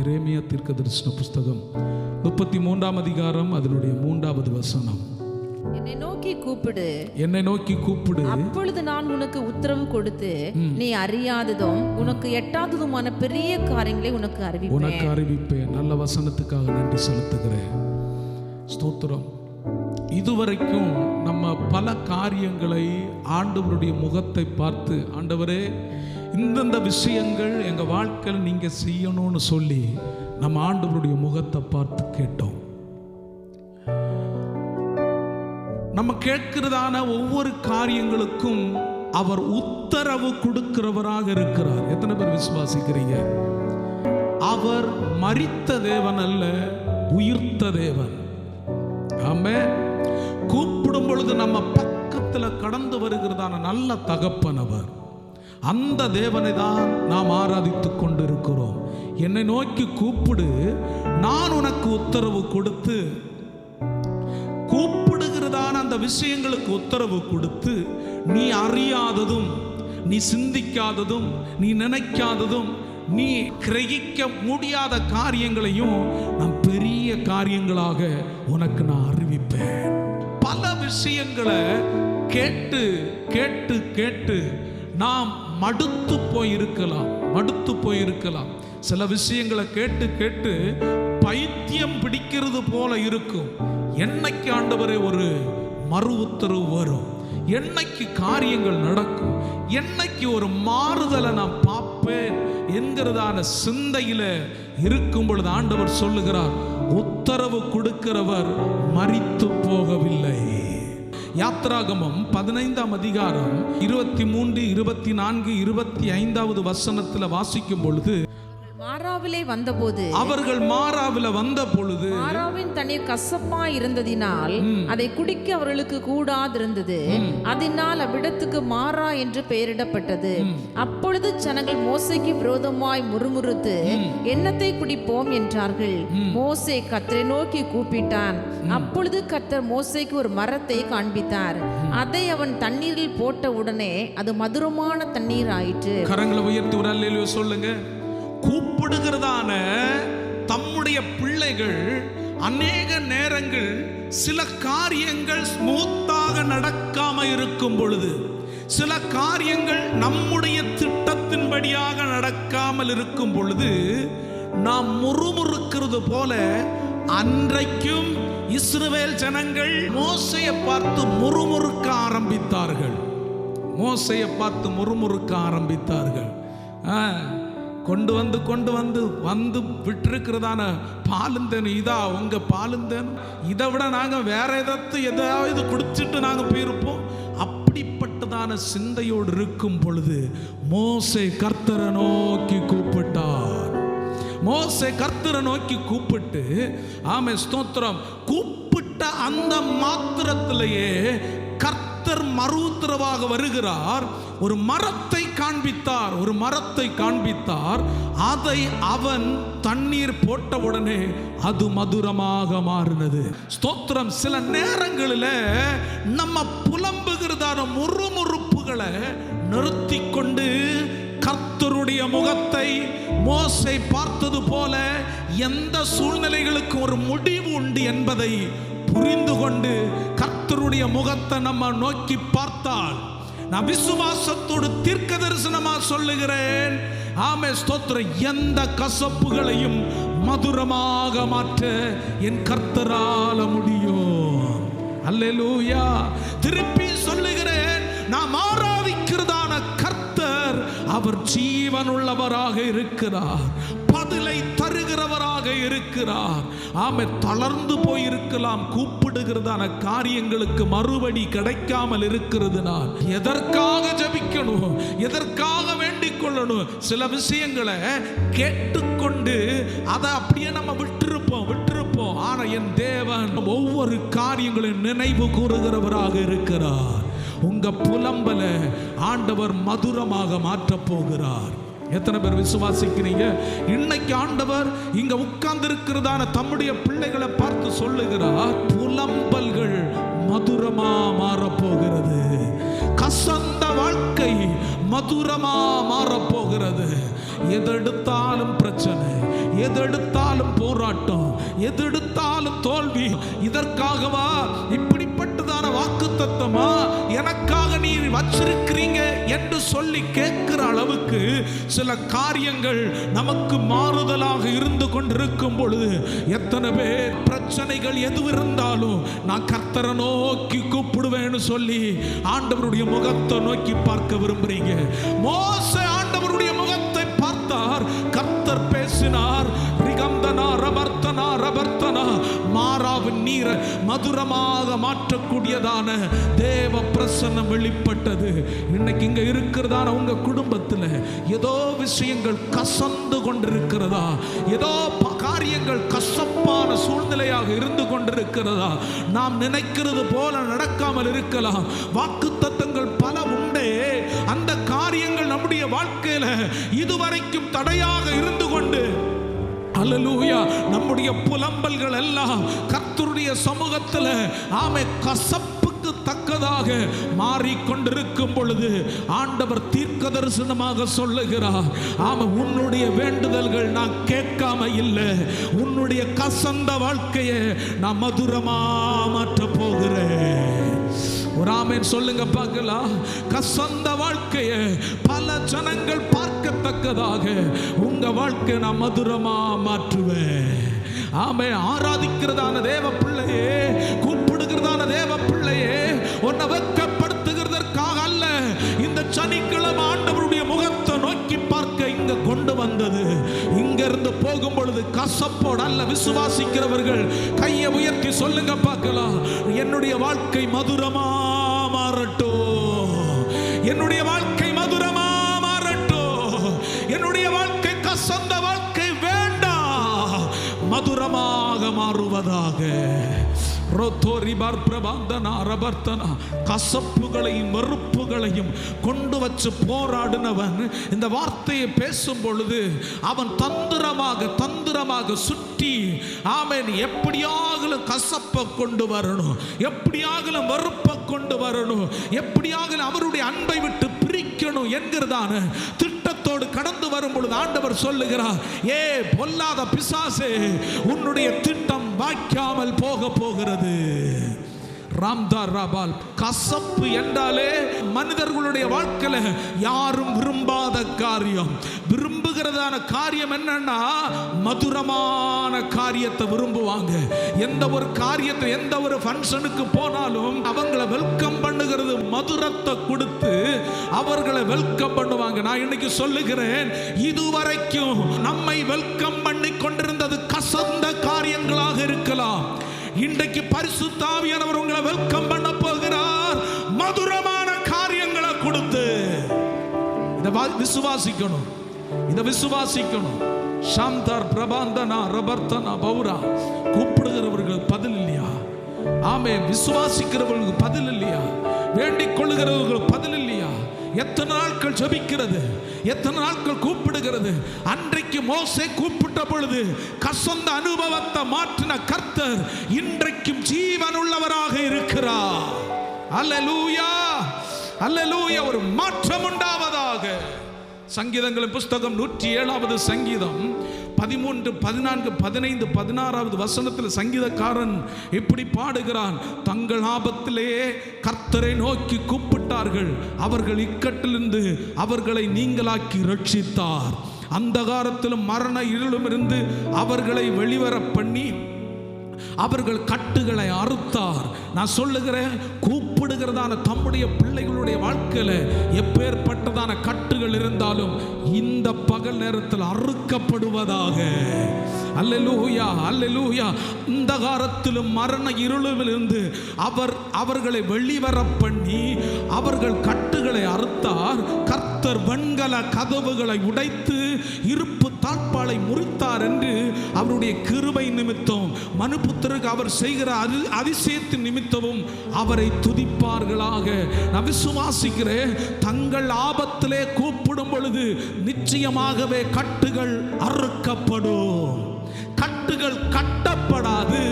எரேமியா தீர்க்க தரிசன புஸ்தகம் முப்பத்தி மூன்றாம் அதிகாரம் அதனுடைய மூன்றாவது வசனம். என்னை நோக்கி கூப்பிடு. என்னை நோக்கி கூப்பிடு. அப்பொழுது நான் உனக்கு உத்தரவு கொடுத்து நீ அறியாததும் உனக்கு எட்டாததுமான பெரிய காரியங்களை உனக்கு அறிவிப்பேன். உனக்கு அறிவிப்பேன். நல்ல வசனத்துக்காக நன்றி செலுத்துகிறேன். ஸ்தோத்திரம். இதுவரைக்கும் நம்ம பல காரியங்களை ஆண்டவருடைய முகத்தை பார்த்து ஆண்டவரே இந்தந்த விஷயங்கள் எங்கள் வாழ்க்கையில் நீங்கள் செய்யணும்னு சொல்லி நம்ம ஆண்டவருடைய முகத்தை பார்த்து கேட்டோம். நம்ம கேட்கிறதான ஒவ்வொரு காரியங்களுக்கும் அவர் உத்தரவு கொடுக்கிறவராக இருக்கிறார். எத்தனை பேர் விசுவாசிக்கிறீங்க? அவர் மறித்த தேவன் அல்ல உயிர்த்த தேவன். ஆமே கூப்பிடும் பொழுது நம்ம பக்கத்துல கடந்து வருகிறதான நல்ல தகப்பன் அவர். அந்த தேவனை தான் நாம் ஆராதித்து கொண்டிருக்கிறோம். என்னை நோக்கி கூப்பிடு நான் உனக்கு உத்தரவு கொடுத்து கூப்பிடுகிறதான அந்த விஷயங்களுக்கு உத்தரவு கொடுத்து நீ அறியாததும் நீ சிந்திக்காததும் நீ நினைக்காததும் நீ கிரகிக்க முடியாத காரியங்களையும் நான் பெரிய காரியங்களாக உனக்கு நான் அறிவிப்பேன். பல விஷயங்களை கேட்டு கேட்டு கேட்டு நாம் மடுத்து போயிருக்கலாம் மடுத்து போயிருக்கலாம். சில விஷயங்களை கேட்டு கேட்டு பைத்தியம் பிடிக்கிறது போல இருக்கும். என்னைக்கு ஆண்டவரே ஒரு மறு உத்தரவு வரும்? என்னைக்கு காரியங்கள் நடக்கும்? என்னைக்கு ஒரு மாறுதலை நான் பார்ப்பேன் என்கிறதான சிந்தையில இருக்கும் பொழுது ஆண்டவர் சொல்லுகிறார் உத்தரவு கொடுக்கிறவர் மறித்து போகவில்லை. யாத்ராகமம் பதினைந்தாம் அதிகாரம் இருபத்தி மூன்று இருபத்தி நான்கு இருபத்தி ஐந்தாவது வசனத்தில் வாசிக்கும் பொழுது மாறாவிலே வந்தபோது அவர்கள் மாறாவில வந்த பொழுது மாறாவின் தண்ணீர் கசப்பா இருந்ததினால் அதை குடிக்க அவர்களுக்கு கூடாதிருந்தது. அதனால் அவ்விடத்துக்கு மாறா என்று பெயரிடப்பட்டது. அப்பொழுது ஜனங்கள் மோசைக்கு விரோதமாய் முறுமுறுத்து எண்ணத்தை குடிப்போம்? என்றார்கள். மோசே கத்தரை நோக்கி கூப்பிட்டான். அப்பொழுது கத்தர் மோசேக்கு ஒரு மரத்தை காண்பித்தார். அதை அவன் தண்ணீரில் போட்ட உடனே அது மதுரமான தண்ணீர் ஆயிற்று கரங்களை உயர்த்தி சொல்லுங்க. கூப்பிடுகிறதான தம்முடைய பிள்ளைகள் அநேக நேரங்கள் சில காரியங்கள் ஸ்மூத்தாக நடக்காம இருக்கும் பொழுது சில காரியங்கள் நம்முடைய திட்டத்தின்படியாக நடக்காமல் இருக்கும் பொழுது நாம் முறுமுறுக்கிறது போல அன்றைக்கும் இஸ்ரவேல் ஜனங்கள் மோசையை பார்த்து முறுமுறுக்க ஆரம்பித்தார்கள். மோசையை பார்த்து முறுமுறுக்க ஆரம்பித்தார்கள். ஆ, கொண்டு வந்து கொண்டு வந்து வந்து விட்டுருக்கிறதான பாலுந்தேன். இதா உங்க பாலுந்தேன். இதை விட நாங்கள் வேற ஏதாவது எதாவது குடிச்சிட்டு நாங்கள் போயிருப்போம். அப்படிப்பட்டதான சிந்தையோடு இருக்கும் பொழுது மோசை கர்த்தரை நோக்கி கூப்பிட்டார். மோசை கர்த்தரை நோக்கி கூப்பிட்டு ஆமை ஸ்தோத்திரம். கூப்பிட்ட அந்த மாத்திரத்திலேயே கர்த்தர் மறு உத்தரவாக வருகிறார். ஒரு மரத்தை காண்பித்தார். ஒரு மரத்தை காண்பித்தார். அதை அவன் தண்ணீர் போட்ட உடனே அது மதுரமாக மாறினது. ஸ்தோத்திரம் சில நேரங்களில் நம்ம புலம்புகிறதான முறுமுறுப்புகளை நிறுத்தி கொண்டு கர்த்தருடைய முகத்தை மோசை பார்த்தது போல எந்த சூழ்நிலைகளுக்கு ஒரு முடிவு உண்டு என்பதை புரிந்து கொண்டு கர்த்தருடைய முகத்தை நம்ம நோக்கி பார்த்தால் நான் விசுவாசத்தோடு தீர்க்க தரிசனமா சொல்லுகிறேன். ஆமே ஸ்தோத்திர எந்த கசப்புகளையும் மதுரமாக மாற்ற என் கர்த்தரால முடியும். அல்லேலூயா. திருப்பி சொல்லுகிறேன் நாம் ஆராதிக்கிறதான கர்த்தர் அவர் ஜீவனுள்ளவராக இருக்கிறார். தருகிறவராக இருக்கிறார். ஆமை தளர்ந்து போயிருக்கலாம். கூப்பிடுகிறதான காரியங்களுக்கு மறுபடி கிடைக்காமல் இருக்கிறது நான் எதற்காக ஜபிக்கணும்? எதற்காக வேண்டிக் கொள்ளணும்? சில விஷயங்களை கேட்டுக்கொண்டு அதை அப்படியே நம்ம விட்டிருப்போம் விட்டிருப்போம். ஆனா என் தேவன் ஒவ்வொரு காரியங்களையும் நினைவு கூறுகிறவராக இருக்கிறார். உங்க புலம்பல ஆண்டவர் மதுரமாக மாற்றப் போகிறார். எத்தனை பேர் விசுவாசிக்கிறீங்க? இன்னைக்கு ஆண்டவர் இங்க உட்கார்ந்து இருக்கிறதான தம்முடைய பிள்ளைகளை பார்த்து சொல்லுகிறார் புலம்பல்கள் மதுரமா மாறப்போகிறது. கசந்த வாழ்க்கை மதுரமா மாறப்போகிறது. எதெடுத்தாலும் பிரச்சனை எதெடுத்தாலும் போராட்டம் எதெடுத்தாலும் தோல்வி. இதற்காகவா இப்படிப்பட்டதான வாக்கு தத்தமா எனக்கா வச்சிருக்கிறீங்க என்று சொல்லி கேட்கிற அளவுக்கு சில காரியங்கள் நமக்கு மாறுதலாக இருந்து கொண்டிருக்கும் பொழுது எத்தனை பேர் பிரச்சனைகள் எது இருந்தாலும் நான் கர்த்தரை நோக்கி கூப்பிடுவேன்னு சொல்லி ஆண்டவருடைய முகத்தை நோக்கி பார்க்க விரும்புறீங்க. மோச ஆண்டவருடைய முகத்தை பார்த்தார். கர்த்தர் பேசினார். ரிகந்தனா ரபர்த்தனா ரபர்த்தனா மாறாவின் நீரை மதுரமாக மாற்றக்கூடியதான தேவ பிரசன்னம் வெளிப்பட்டது. இன்னைக்கு இங்க இருக்கிறதான உங்க குடும்பத்தில் ஏதோ விஷயங்கள் கசந்து கொண்டிருக்கிறதா? ஏதோ ப- காரியங்கள் கசப்பான சூழ்நிலையாக இருந்து கொண்டிருக்கிறதா? நாம் நினைக்கிறது போல நடக்காமல் இருக்கலாம். வாக்கு தத்தங்கள் பல உண்டே. அந்த காரியங்கள் நம்முடைய வாழ்க்கையில இதுவரைக்கும் தடையாக இருந்து கொண்டு அலலூயா நம்முடைய புலம்பல்கள் எல்லாம் கர்த்தருடைய சமூகத்தில் ஆமை கசப்புக்கு தக்கதாக மாறிக்கொண்டிருக்கும் பொழுது ஆண்டவர் தீர்க்க தரிசனமாக சொல்லுகிறார். ஆமா உன்னுடைய வேண்டுதல்கள் நான் கேட்காம இல்லை. உன்னுடைய கசந்த வாழ்க்கையை நான் மதுரமா மாற்ற போகிறேன். ஒரு ஆமேன் சொல்லுங்க பார்க்கலாம். கசந்த வாழ்க்கையை பல ஜனங்கள் பார்க்கத்தக்கதாக உங்க வாழ்க்கை நான் மதுரமா மாற்றுவேன் ஆமே ஆராதிக்கிறதான தேவ பிள்ளையே கூப்பிடுகிறதான தேவ பிள்ளையே உன்னை வெக்கப்படுத்துகிறதற்காக அல்ல இந்த சனிக்கிழமை ஆண்டவருடைய முகத்தை நோக்கி பார்க்க இங்க கொண்டு வந்தது. இங்க இருந்து போகும் பொழுது கசப்போடு அல்ல விசுவாசிக்கிறவர்கள் கையை உயர்த்தி சொல்லுங்க பார்க்கலாம். என்னுடைய வாழ்க்கை மதுரமா மாறட்டும். என்னுடைய மதுரமாக மாறுவதாக. ரபர்த்தனா கசப்புகளையும் வெறுப்புகளையும் கொண்டு வச்சு போராடினவன் இந்த வார்த்தையை பேசும் பொழுது அவன் தந்திரமாக தந்திரமாக சுற்றி ஆமன் எப்படியாகலும் கசப்பை கொண்டு வரணும் எப்படியாகலும் வெறுப்பை கொண்டு வரணும் எப்படியாகலும் அவருடைய அன்பை விட்டு பிரிக்கணும் என்கிறதான திட்டத்தோடு கடந்து வரும் பொழுது ஆண்டவர் சொல்லுகிறார் ஏ பொல்லாத பிசாசே உன்னுடைய திட்டம் வாய்க்காமல் போக போகிறது. ராம்தார் ராபால் கசப்பு என்றாலே மனிதர்களுடைய வாழ்க்கையில யாரும் விரும்பாத காரியம். விரும்புகிறதான காரியம் என்னன்னா மதுரமான காரியத்தை விரும்புவாங்க. எந்த ஒரு காரியத்தை எந்த ஒரு ஃபங்க்ஷனுக்கு போனாலும் அவங்கள வெல்கம் பண்ணுகிறது மதுரத்தை கொடுத்து அவர்களை வெல்கம் பண்ணுவாங்க. நான் இன்னைக்கு சொல்லுகிறேன் இதுவரைக்கும் நம்மை வெல்கம் பண்ணி பரிசுத்தாவியானவர் உங்களை வெல்கம் பண்ண போகிறார். மதுரமான காரியங்களை கொடுத்து. இதை விசுவாசிக்கணும். இதை விசுவாசிக்கணும். சாந்தார் பிரபாந்தனா ரபர்த்தனா பௌரா கூப்பிடுகிறவர்கள் பதில் இல்லையா? ஆமே விசுவாசிக்கிறவர்களுக்கு பதில் இல்லையா? வேண்டிக் கொள்ளுகிறவர்கள் பதில் எத்தனை நாட்கள் ஜபிக்கிறது? எத்தனை நாட்கள் கூப்பிடுகிறது? அன்றைக்கு மோசே கூப்பிட்ட பொழுது கசந்த அனுபவத்தை மாற்றின கர்த்தர் இன்றைக்கும் ஜீவனுள்ளவராக இருக்கிறார். அல்ல லூயா ஒரு மாற்றம் உண்டாவதாக. சங்கீதங்களின் புஸ்தகம் நூற்றி ஏழாவது சங்கீதம். பதிமூன்று பதினான்கு பதினைந்து பதினாறாவது வசனத்தில் சங்கீதக்காரன் இப்படி பாடுகிறான். தங்கள் ஆபத்திலேயே கர்த்தரை நோக்கி கூப்பிட்டார்கள். அவர்கள் இக்கட்டிலிருந்து அவர்களை நீங்களாக்கி ரட்சித்தார். அந்தகாரத்திலும் மரண இருளும் இருந்து அவர்களை வெளிவர பண்ணி அவர்கள் கட்டுகளை அறுத்தார். நான் சொல்லுகிறேன் கூப்பிடுகிறதான தம்முடைய பிள்ளைகளுடைய வாழ்க்கையில எப்பேற்பட்டதான கட்டுகள் இருந்தாலும் இந்த பகல் நேரத்தில் அறுக்கப்படுவதாக. அல்லேலூயா அல்லேலூயா. இந்த காலத்திலும் மரண இருளிலிருந்து அவர் அவர்களை வெளிவர பண்ணி அவர்கள் கட்டுகளை அறுத்தார். கர்த்தர் வெண்கல கதவுகளை உடைத்து இருப்பு தாழ்பாலை முறித்தார் என்று அவருடைய கிருபை நிமித்தம் மனுபுத்தருக்கு அவர் செய்கிற அதி அதிசயத்தின் நிமித்தமும் அவரை துதிப்பார்களாக. நான் விசுவாசிக்கிறேன் தங்கள் ஆபத்திலே கூப்பிடும் பொழுது நிச்சயமாகவே கட்டுகள் அறுக்கப்படும். கட்டுகள் கட்டப்படாது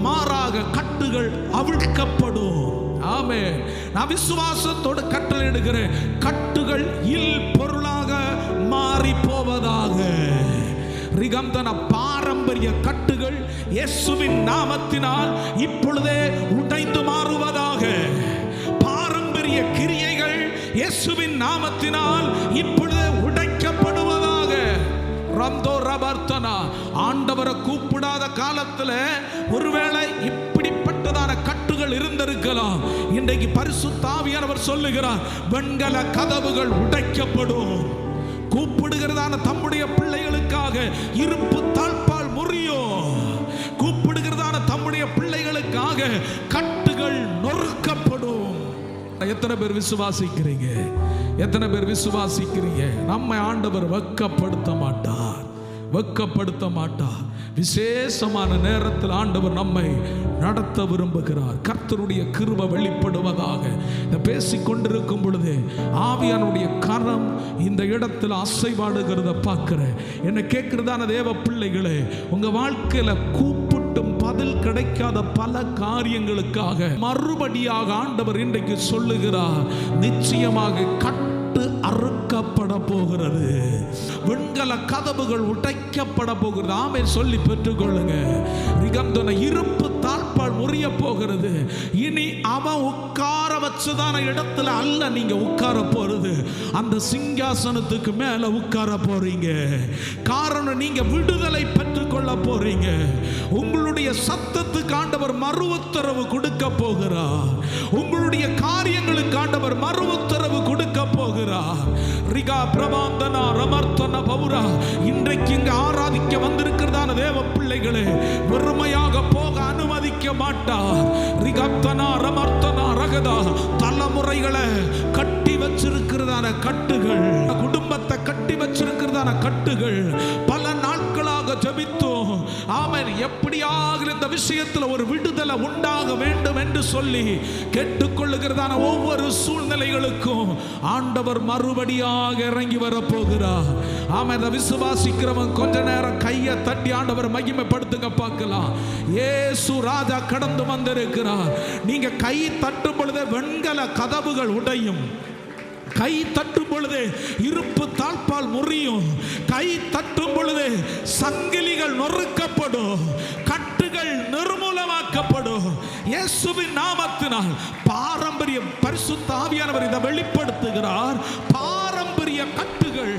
மாறாக கட்டுகள் அவிழ்க்கப்படும். ஆமே நான் விசுவாசத்தோடு கட்டளையிடுகிறேன் கட்டுகள் இல் பொருளாக மாறி போவதாக ரிகந்தன பாரம்பரிய கட்டுகள் இயேசுவின் நாமத்தினால் இப்பொழுதே உடைந்து மாறுவதாக. பாரம்பரிய கிரியைகள் இயேசுவின் நாமத்தினால் இப்பொழுது உடைக்கப்படுவதாக. ரம்தோ ரபர்த்தனா ஆண்டவரை கூப்பிடாத காலத்தில் ஒருவேளை இப்படிப்பட்டதான கட்டு கதவுகள் இருந்திருக்கலாம். இன்றைக்கு பரிசுத்தாவியானவர் சொல்லுகிறார் வெண்கல கதவுகள் உடைக்கப்படும். கூப்பிடுகிறதான தம்முடைய பிள்ளைகளுக்காக இருப்பு தாழ்பால் முறியும். கூப்பிடுகிறதான தம்முடைய பிள்ளைகளுக்காக கட்டுகள் நொறுக்கப்படும். எத்தனை பேர் விசுவாசிக்கிறீங்க? எத்தனை பேர் விசுவாசிக்கிறீங்க? நம்மை ஆண்டவர் வெக்கப்படுத்த மாட்டார். வெக்கப்படுத்த மாட்டார் விசேஷமான நேரத்தில் ஆண்டவர் நம்மை நடத்த விரும்புகிறார். கர்த்தருடைய கிருப வெளிப்படுவதாக. இதை கொண்டிருக்கும் பொழுது ஆவியானுடைய கரம் இந்த இடத்துல அசைவாடுகிறத பார்க்கிறேன். என்னை கேட்கிறதான தேவ பிள்ளைகளே உங்க வாழ்க்கையில கூப்பிட்டும் பதில் கிடைக்காத பல காரியங்களுக்காக மறுபடியாக ஆண்டவர் இன்றைக்கு சொல்லுகிறார். நிச்சயமாக கட்டு அறுக்கப்பட போகிறது. சகல கதவுகள் உடைக்கப்பட போகிறது ஆமே சொல்லி பெற்றுக்கொள்ளுங்க. நிகந்தன இருப்பு தாழ்பால் முறிய போகிறது. இனி அவன் உட்கார வச்சதான இடத்துல அல்ல நீங்க உட்கார போறது. அந்த சிங்காசனத்துக்கு மேல உட்கார போறீங்க. காரணம் நீங்க விடுதலை பெற்றுக்கொள்ள போறீங்க. உங்களுடைய சத்தத்துக்கு ஆண்டவர் மறு உத்தரவு கொடுக்க போகிறார். உங்களுடைய காரியங்களுக்கு ஆண்டவர் மறு உத்தரவு கொடுக்க போகிறார். ரிகா பிரபாந்தனா ரமர்த்தன பௌரா இன்றைக்கு இங்கு ஆராதிக்க வந்திருக்கிறதான தேவ பிள்ளைகளே வெறுமையாக போக அனுமதிக்க மாட்டார். ரிகத்தனா ரமர்த்தனா ரகதா தலைமுறைகளை கட்டி வச்சிருக்கிறதான கட்டுகள் குடும்பத்தை கட்டி வச்சிருக்கிறதான கட்டுகள் பல நாட்களாக ஜபித்தோம். ஆமென் எப்படியாக இந்த விஷயத்தில் ஒரு விடுதலை உண்டாக வேண்டும் என்று சொல்லி கேட்டுக்கொள்ளுகிறதான ஒவ்வொரு சூழ்நிலைகளுக்கும் ஆண்டவர் மறுபடியாக இறங்கி வரப்போகிறார். ஆமென் இதை விசுவாசிக்கிறவன் கொஞ்ச நேரம் கையை தட்டி ஆண்டவர் மகிமைப்படுத்துங்க பார்க்கலாம். ஏசு ராஜா கடந்து வந்திருக்கிறார். நீங்க கை தட்டும் பொழுது வெண்கல கதவுகள் உடையும். கை தட்டும் பொழுது இருப்பு தாழ்பால் முறியும். கை தட்டும் பொழுது சங்கிலிகள் நொறுக்கப்படும். கட்டுகள் நிர்மூலமாக்கப்படும். இயேசுவின் நாமத்தினால் பாரம்பரிய பரிசுத்த ஆவியானவர் இதை வெளிப்படுத்துகிறார். பாரம்பரிய கட்டுகள்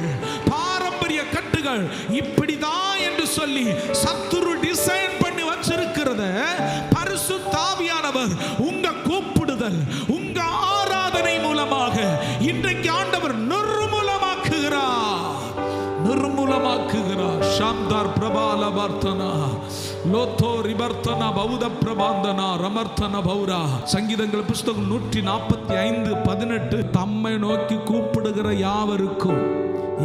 பாரம்பரிய கட்டுகள் இப்படிதான் என்று சொல்லி சத்துரு டிசைன் பண்ணி வச்சிருக்கிறத பரிசு ஆவியானவர் உங்க கூப்பிடுதல் பிரபால லோத்தோ ரிபர்த்தனா பௌத பிரபாந்தனா ரமர்த்தன பௌரா? சங்கீதங்கள் புஸ்தகம் நூற்றி நாற்பத்தி ஐந்து பதினெட்டு. தம்மை நோக்கி கூப்பிடுகிற யாவருக்கும்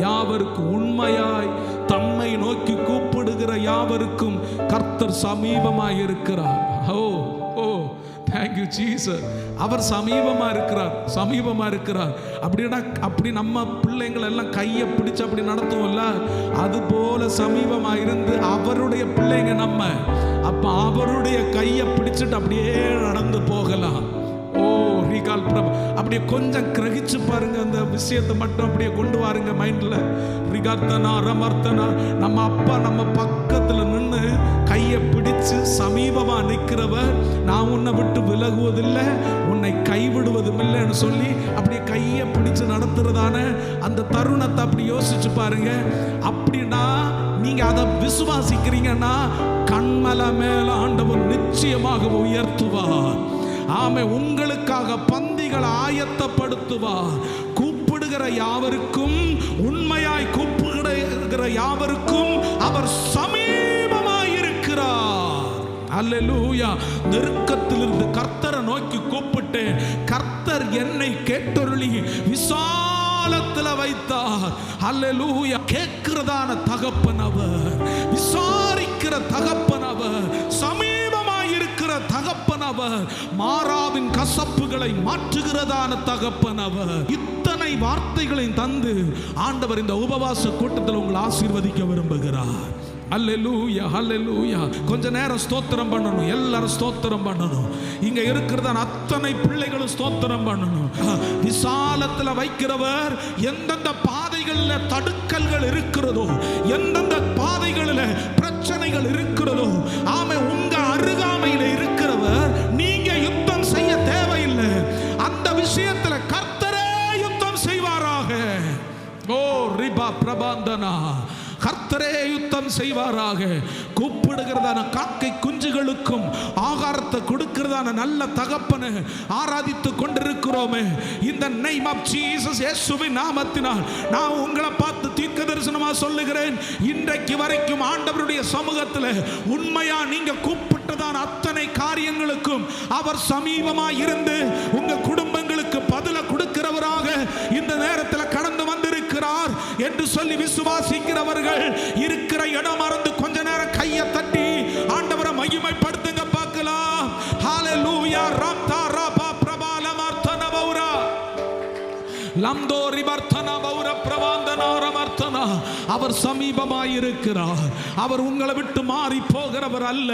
யாவருக்கும் உண்மையாய் தம்மை நோக்கி கூப்பிடுகிற யாவருக்கும் கர்த்தர் சமீபமாய் இருக்கிறார் ஓ ஓ. தேங்க்யூ ஜீசஸ் அவர் சமீபமாக இருக்கிறார். சமீபமாக இருக்கிறார். அப்படின்னா அப்படி நம்ம பிள்ளைங்களை எல்லாம் கையை பிடிச்சு அப்படி நடத்துவோம்ல? அது போல சமீபமாக இருந்து அவருடைய பிள்ளைங்க நம்ம அப்போ அவருடைய கையை பிடிச்சிட்டு அப்படியே நடந்து போகலாம். ஓ ரீகால் பிரபு. அப்படியே கொஞ்சம் கிரகிச்சு பாருங்க அந்த விஷயத்தை மட்டும் அப்படியே கொண்டு வாருங்க மைண்டில் ரிகார்த்தனா ரமர்த்தனா நம்ம அப்பா நம்ம பக்கத்தில் கையை பிடிச்சு சமீபமா நிற்கிறவர் நான் உன்னை விட்டு விலகுவதில்லை உன்னை கைவிடுவதும் இல்லைன்னு சொல்லி அப்படியே கையை பிடிச்சு நடத்துறதான அந்த தருணத்தை அப்படி யோசிச்சு பாருங்க. அப்படின்னா நீங்க அதை விசுவாசிக்கிறீங்கன்னா கண்மலை மேல ஆண்டவர் நிச்சயமாக உயர்த்துவார். ஆமை உங்களுக்காக பந்திகளை ஆயத்தப்படுத்துவார். கூப்பிடுகிற யாவருக்கும் உண்மையாய் கூப்பிடுகிற யாவருக்கும் அவர் சமீ அல்லூயா நெருக்கத்திலிருந்து கர்த்தரை நோக்கி கூப்பிட்டு கர்த்தர் என்னை கேட்டொருளி விசாலத்துல வைத்தார். அல்லூயா கேட்கிறதான தகப்பன் அவர் விசாரிக்கிற தகப்பன் அவர் சமீபமாய் இருக்கிற தகப்பன் அவர் மாறாவின் கசப்புகளை மாற்றுகிறதான தகப்பன் அவர் இத்தனை வார்த்தைகளையும் தந்து ஆண்டவர் இந்த உபவாச கூட்டத்தில் உங்களை ஆசீர்வதிக்க விரும்புகிறார். அல்லூயா அல்லூயா கொஞ்ச நேரம் ஸ்தோத்திரம் பண்ணணும். எல்லாரும் ஸ்தோத்திரம் பண்ணணும். இங்க இருக்கிறத அத்தனை பிள்ளைகளும் ஸ்தோத்திரம் பண்ணணும். விசாலத்தில் வைக்கிறவர் எந்தெந்த பாதைகளில் தடுக்கல்கள் இருக்கிறதோ எந்தெந்த பாதைகளில் பிரச்சனைகள் இருக்கிறதோ ஆமை உங்க அருகாமையில் இருக்கிறவர் நீங்க யுத்தம் செய்ய தேவையில்லை. அந்த விஷயத்துல கர்த்தரே யுத்தம் செய்வாராக. ஓ ரிபா பிரபாந்தனா. கர்த்தரே யுத்தம் செய்வாராக. கூப்பிடுகிறதான காக்கை குஞ்சுகளுக்கும் ஆகாரத்தை கொடுக்கிறதான நல்ல தகப்பனு ஆராதித்து கொண்டிருக்கிறோமே. இந்த நெய்ம் ஆஃப் ஜீசஸ் இயேசுவின் நாமத்தினால் நான் உங்களை பார்த்து தீர்க்க தரிசனமாக சொல்லுகிறேன். இன்றைக்கு வரைக்கும் ஆண்டவருடைய சமூகத்தில் உண்மையா நீங்க கூப்பிட்டதான அத்தனை காரியங்களுக்கும் அவர் சமீபமா இருந்து உங்க குடும்பங்களுக்கு பதில கொடுக்கிறவராக இந்த நேரத்தில் கடந்து வந்திருக்கிறார். என்று சொல்லி விசுவாசிக்கிறவர்கள் இருக்கிற இடம் மறந்து கொஞ்ச நேரம் கையை தட்டி ஆண்டவரை மகிமைப்படுத்துங்க பார்க்கலாம். ஹalleluya ராப்தா ராபா பிரபால மார்த்தன பௌரா லம்தோ ரிவர்த்தன பிரபாந்தனாரமர்த்தனா அவர் சமீபமாய் இருக்கிறார் அவர் உங்களை விட்டு மாறி போகிறவர் அல்ல.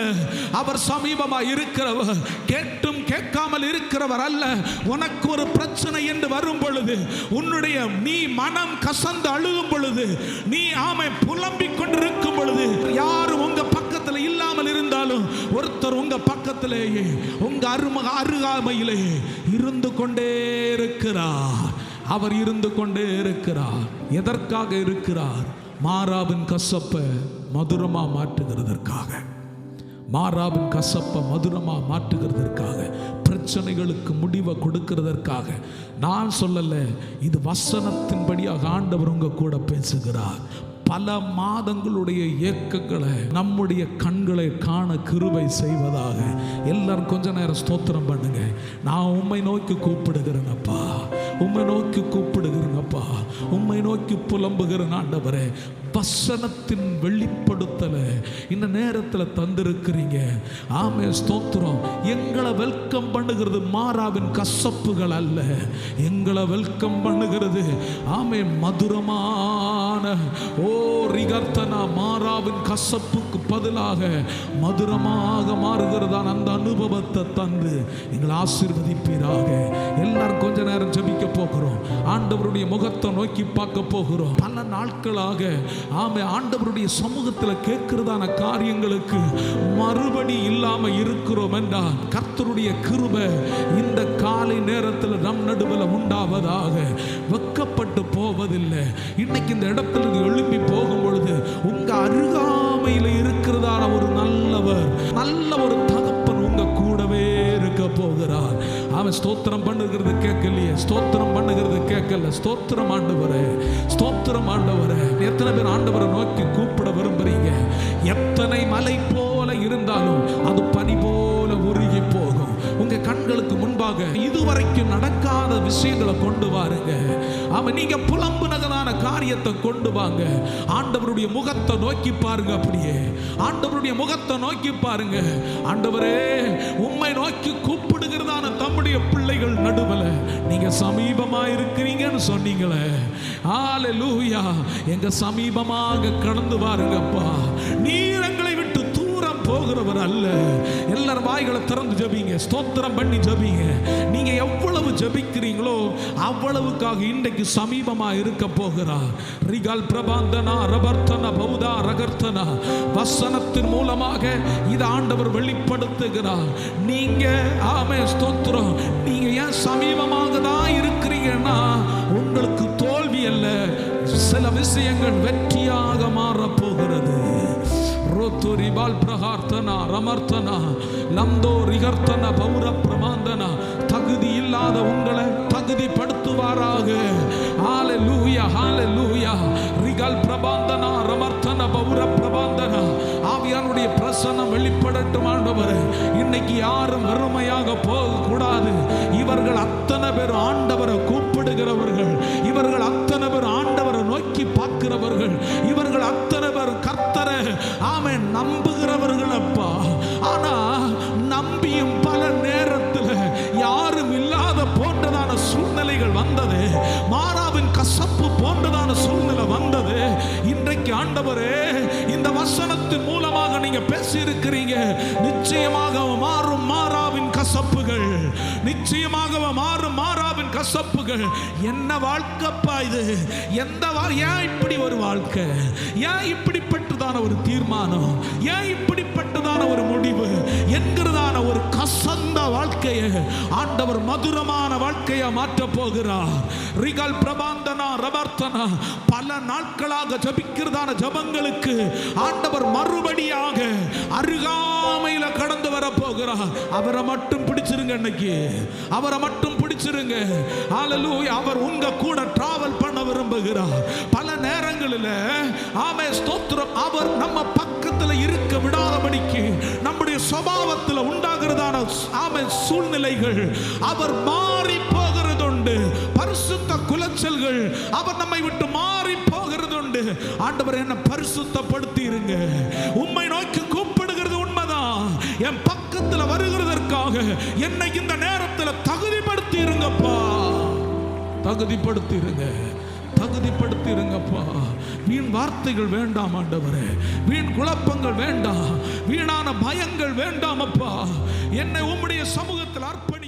அவர் சமீபமாய் இருக்கிறவர் கேட்டும் கேட்காமல் இருக்கிறவர் அல்ல. உனக்கு ஒரு பிரச்சனை என்று வரும் பொழுது உன்னுடைய நீ மனம் கசந்து அழுகும் பொழுது நீ ஆமை புலம்பிக் கொண்டிருக்கும் பொழுது யாரும் உங்க பக்கத்தில் இல்லாமல் இருந்தாலும் ஒருத்தர் உங்க பக்கத்திலேயே உங்க அரும அருகாமையிலேயே இருந்து கொண்டே இருக்கிறார். அவர் இருந்து கொண்டே இருக்கிறார். எதற்காக இருக்கிறார்? மாறாவின் கசப்பை மதுரமாக மாற்றுகிறதற்காக. மாறாவின் கசப்பை மதுரமாக மாற்றுகிறதற்காக பிரச்சனைகளுக்கு முடிவை கொடுக்கிறதற்காக. நான் சொல்லலை இது வசனத்தின்படியாக ஆண்டவர் உங்க கூட பேசுகிறார். பல மாதங்களுடைய இயக்கங்களை நம்முடைய கண்களை காண கிருபை செய்வதாக. எல்லாரும் கொஞ்ச நேரம் ஸ்தோத்திரம் பண்ணுங்க. நான் உண்மை நோக்கி கூப்பிடுகிறேனப்பா உம்மை நோக்கி கூப்பிடுகிறேனப்பா உம்மை நோக்கி புலம்புகிறேன் ஆண்டவரே. வசனத்தின் வெளிப்படுத்தலை இந்த நேரத்தில் தந்திருக்கிறீங்க. ஆமே ஸ்தோத்திரம். எங்களை வெல்கம் பண்ணுகிறது மாறாவின் கசப்புகள் அல்ல. எங்களை வெல்கம் பண்ணுகிறது ஆமே மதுரமான ஓ ரிகர்த்தனா மாறாவின் கசப்புக்கு பதிலாக மதுரமாக மாறுகிறதான் அந்த அனுபவத்தை தந்து எங்களை ஆசீர்வதிப்பீராக. எல்லாரும் கொஞ்ச நேரம் ஜபிக்க போகிறோம் ஆண்டவருடைய முகத்தை நோக்கி பார்க்க போகிறோம் பல நாட்களாக ஆமை ஆண்டவருடைய சமூகத்தில் கேட்கிறதான காரியங்களுக்கு மறுபடி இல்லாம இருக்கிறோம் என்றால் கர்த்தருடைய கிருபை இந்த காலை நேரத்தில் நம் நடுவில் உண்டாவதாக. வெக்கப்பட்டு போவதில்லை. இன்னைக்கு இந்த இடத்துல எழுப்பி போகும் பொழுது உங்க அருகாமையில் இருக்கிறதான ஒரு நல்லவர் நல்ல ஒரு தகப்பன் உங்க கூடவே இருக்க போகிறார். அவன் ஸ்தோத்திரம் பண்ணுகிறது கேட்கலையே. ஸ்தோத்திரம் பண்ணுகிறது கேட்கல. ஸ்தோத்திரம் ஆண்டவரே ஸ்தோத்திரம் ஆண்டவரே. எத்தனை பேர் ஆண்டவரை நோக்கி கூப்பிட விரும்புறீங்க? எத்தனை மலை போல இருந்தாலும் அது பனி போல உருகி போகும். உங்க கண்களுக்கு முன்பாக இதுவரைக்கும் நடக்காத விஷயங்களை கொண்டு வாருங்க. அவன் நீங்க புலம்புனதான காரியத்தை கொண்டு வாங்க. ஆண்டவருடைய முகத்தை நோக்கி பாருங்க அப்படியே. ஆண்டவருடைய முகத்தை நோக்கி பாருங்க. ஆண்டவரே உம்மை நோக்கி கூப்பிடு தம்முடைய பிள்ளைகள் நடுவில் நீங்க சமீபமா இருக்கிறீங்கன்னு சொன்னீங்களே. ஹalleluya. எங்க சமீபமாக கடந்து பாருங்கப்பா நீர் போகிறவர் அல்ல. எல்லாரும் வாய்களை திறந்து ஜபிங்க. ஸ்தோத்திரம் பண்ணி ஜெபிங்க. நீங்க எவ்வளவு ஜெபிக்கிறீங்களோ அவ்வளவுக்காக இன்றைக்கு சமீபமா இருக்க போகிறார். ரிகால் பிரபாந்தனா ரபர்த்தனா பௌதா ரகர்த்தனா வசனத்தின் மூலமாக இது ஆண்டவர் வெளிப்படுத்துகிறார். நீங்க ஆமே ஸ்தோத்திரம். நீங்க ஏன் சமீபமாக தான் இருக்கிறீங்கன்னா உங்களுக்கு தோல்வி அல்ல. சில விஷயங்கள் வெற்றியாக மாறப்போகிறது போகிறது. ರೋತು ರಿಬಾಲ್ ಪ್ರಹಾರ್ತನ ರಮರ್ತನ ಲಂದೋ ರಿಗರ್ತನ ಪೌರ ಪ್ರಮಾಂದನ தகுதி இல்லாத உங்களை தகுதிப்படுத்துவாராக ஹாலே லூயா ஹாலே லூயா ரிகல் பிரபாந்தனா ரமர்த்தன பௌர பிரபாந்தனா ஆவியானுடைய பிரசன்னம் வெளிப்படட்டும் ஆண்டவர் இன்னைக்கு யாரும் வெறுமையாக போக கூடாது இவர்கள் அத்தனை பேர் ஆண்டவரை கூப்பிடுகிறவர்கள் இவர்கள் அத்தனை பேர் ஆண்டவரை நோக்கி பார்க்கிறவர்கள் இவர்கள் அத்தனை பேர் கர்த்தரை ஆமை நம்புகிறவர்கள் அப்பா. ஆனா நம்பியும் பல நேரத்தில் யாரும் இல்லாத போன்றதான சூழ்நிலைகள் வந்தது. மாறாவின் கசப்பு போன்றதான சூழ்நிலை வந்தது. இன்றைக்கு ஆண்டவரே இந்த வசனத்தின் மூலமாக நீங்க பேசியிருக்கிறீங்க. நிச்சயமாக மாறும் மாறாவின் கசப்புகள். நிச்சயமாக மாறும் மாறாவின் கசப்புகள். என்ன வாழ்க்கைப்பா இது? எந்த ஏன் இப்படி ஒரு வாழ்க்கை? ஏன் இப்படிப்பட்டதான ஒரு தீர்மானம் ஏன் இப்படிப்பட்டதான ஒரு முடிவு என்கிறதான ஒரு கசந்த வாழ்க்கையை ஆண்டவர் மதுரமான வாழ்க்கையை மாற்ற போகிறார். ரிகல் பிரபாந்தனா ரபர்த்தனா பல நாட்களாக ஜபிக்கிறதான ஜபங்களுக்கு ஆண்டவர் மறுபடியாக அருகாமையில கடந்து வர போகிறார். அவரை மட்டும் பிடிச்சிருங்க இன்னைக்கு. அவரை மட்டும் பிடிச்சிருங்க. ஹalleluya அவர் உங்க கூட டிராவல் பண்ண விரும்புகிறார். பல நேரங்களில் ஆமே ஸ்தோத்திரம். அவர் நம்ம பக்கத்துல இருக்க விடாதபடிக்கு நம்முடைய சுபாவத்தில் உண்டாகிறதான ஆமே சூழ்நிலைகள் அவர் மாறி போகிறது உண்டு பரிசுத்த குலைச்சல்கள் அவர் நம்மை விட்டு மாறி போகிறது உண்டு ஆண்டவர் என்ன பரிசுத்தப்படுத்தி இருங்க உண்மை நோக்கி கூப்பிடுகிறது உண்மைதான். என் பக்கத்துல வருகிறதற்காக என்னை இந்த நேரத்தில் தகுதிப்படுத்தி இருங்கப்பா தகுதிப்படுத்தி இருங்க தகுதிப்படுத்தி இருங்கப்பா வீண் வார்த்தைகள் வேண்டாம் ஆண்டவரே. வீண் குழப்பங்கள் வேண்டாம். வீணான பயங்கள் வேண்டாம் அப்பா. என்னை உம்முடைய சமூகத்தில் அர்ப்பணி